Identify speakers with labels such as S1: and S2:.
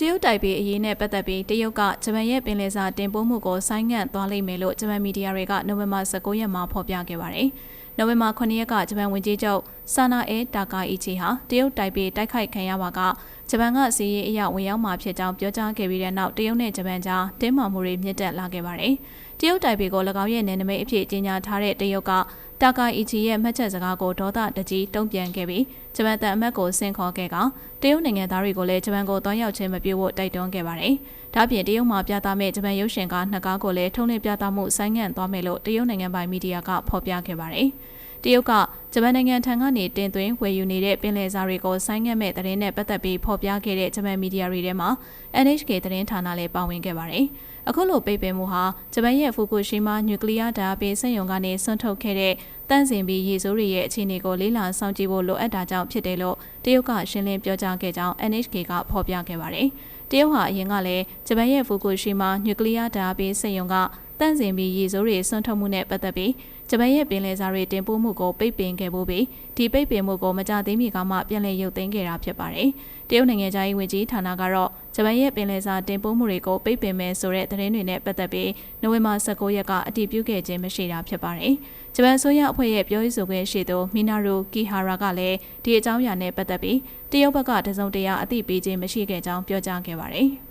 S1: တရုတ်တိုက်ပြည်အရေးနဲ့ပတ်သက်ပြီးတရုတ်ကဂျပန်ရဲ့ပင်လယ်စာတင်ပို့မှုကိုဆိုင်းငံ့သွားလိမ့်မယ်လို့ဂျပန်မီဒီယာတွေကနိုဝင်ဘာ19ရက်မှာဖော်ပြခဲ့ပါတယ်။နိုဝင်ဘာ9ရက်ကဂျပန်ဝန်ကြီးချုပ်ဆာနာအဲတာကာအီချီဟာတရုတ်တိုက်ပြည်တိုက်ခိုက်ခံရပါကဂျပန်ကစီးရေးအရာဝင်ရောက်မှာဖြစ်ကြောင်းပြောကြားခဲ့ပြီးတဲ့နောက်တရုတ်နဲ့ဂျပန်ကြားတင်းမာမှုတွေမြင့်တက်လာခဲ့ပါတယ်။တရုတ်တိုက်ပြည်ကို၎င်းရဲ့နယ်နိမိတ်အဖြစ်ကြီးညာထားတဲ့တရုတ်က တာကာအီချီရဲ့မှတ်ချက်စကားကိုဒေါသတကြီးတုံ့ပြန်ခဲ့ပြီးဂျပန်တန်အမတ်ကိုဆင့်ခေါ်ခဲ့ကတရုတ်နိုင်ငံသားတွေကိုလည်းဂျပန်ကိုတွန်းရောက်ခြင်းမပြုဖို့တိုက်တွန်းခဲ့ပါတယ်။ဒါ့အပြင်တရုတ်မှာပြသမဲ့ဂျပန်ရုပ်ရှင်ကားနှစ်ကားကိုလည်းထုံးလင်းပြသမှုဆိုင်းငံ့သွားမယ်လို့တရုတ်နိုင်ငံပိုင်မီဒီယာကဖော်ပြခဲ့ပါတယ်။ တရုတ်ကဂျပန်နိုင်ငံထံကနေတင်သွင်းဝယ်ယူနေတဲ့ပင်လယ်စာတွေကိုဆိုင်းငံ့မဲ့သတင်းနဲ့ပတ်သက်ပြီးဖော်ပြခဲ့တဲ့ဂျပန်မီဒီယာတွေထဲမှာ NHK သတင်းဌာနလည်းပါဝင်ခဲ့ပါတယ်။အခုလိုပိတ်ပင်မှုဟာဂျပန်ရဲ့ဖူကူရှီမာနျူကလ িয়ার ဓာတ်ပေးစက်ရုံကနေဆွန့်ထုတ်ခဲ့တဲ့တန့်စင်ပြီးရေစိုးတွေရဲ့အခြေအနေကိုလေးလာစောင့်ကြည့်ဖို့လိုအပ်တာကြောင့်ဖြစ်တယ်လို့တရုတ်ကရှင်းလင်းပြောကြားခဲ့ကြောင်း NHK ကဖော်ပြခဲ့ပါတယ်။ တရုတ်ဟာအရင်ကလည်းဂျပန်ရဲ့ဖူကူရှီမာနျူကလ িয়ার ဓာတ်ပေးစက်ရုံကတန့်စင်ပြီးရေစိုးတွေဆွန့်ထုတ်မှုနဲ့ပတ်သက်ပြီးဂျပန်ရဲ့ပင်လယ်စာတွေတင်ပို့မှုကိုပိတ်ပင်ခဲ့ဖို့ပြီးဒီပိတ်ပင်မှုကိုမကြသေးမီကမှပြန်လည်ရုပ်သိမ်းခဲ့တာဖြစ်ပါတယ်။တရုတ်နိုင်ငံသားရေးဝန်ကြီးဌာနကတော့ ဂျပန်ရဲ့ပင်လယ်စာတင်ပို့မှုတွေကိုပိတ်ပင်မယ်ဆိုတဲ့သတင်းတွေနဲ့ပတ်သက်ပြီးနိုဝင်ဘာ19ရက်ကအတည်ပြုခဲ့ခြင်းမရှိတာဖြစ်ပါတယ်။ဂျပန်ဆိုရအဖွဲ့ရဲ့ပြောရေးဆိုခွင့်ရှိသူမီနာရူကီဟာရာကလည်းဒီအကြောင်းအရာနဲ့ပတ်သက်ပြီးတရုတ်ဘက်ကတစုံတရာအသိပေးခြင်းမရှိခဲ့ကြောင်းပြောကြားခဲ့ပါတယ်။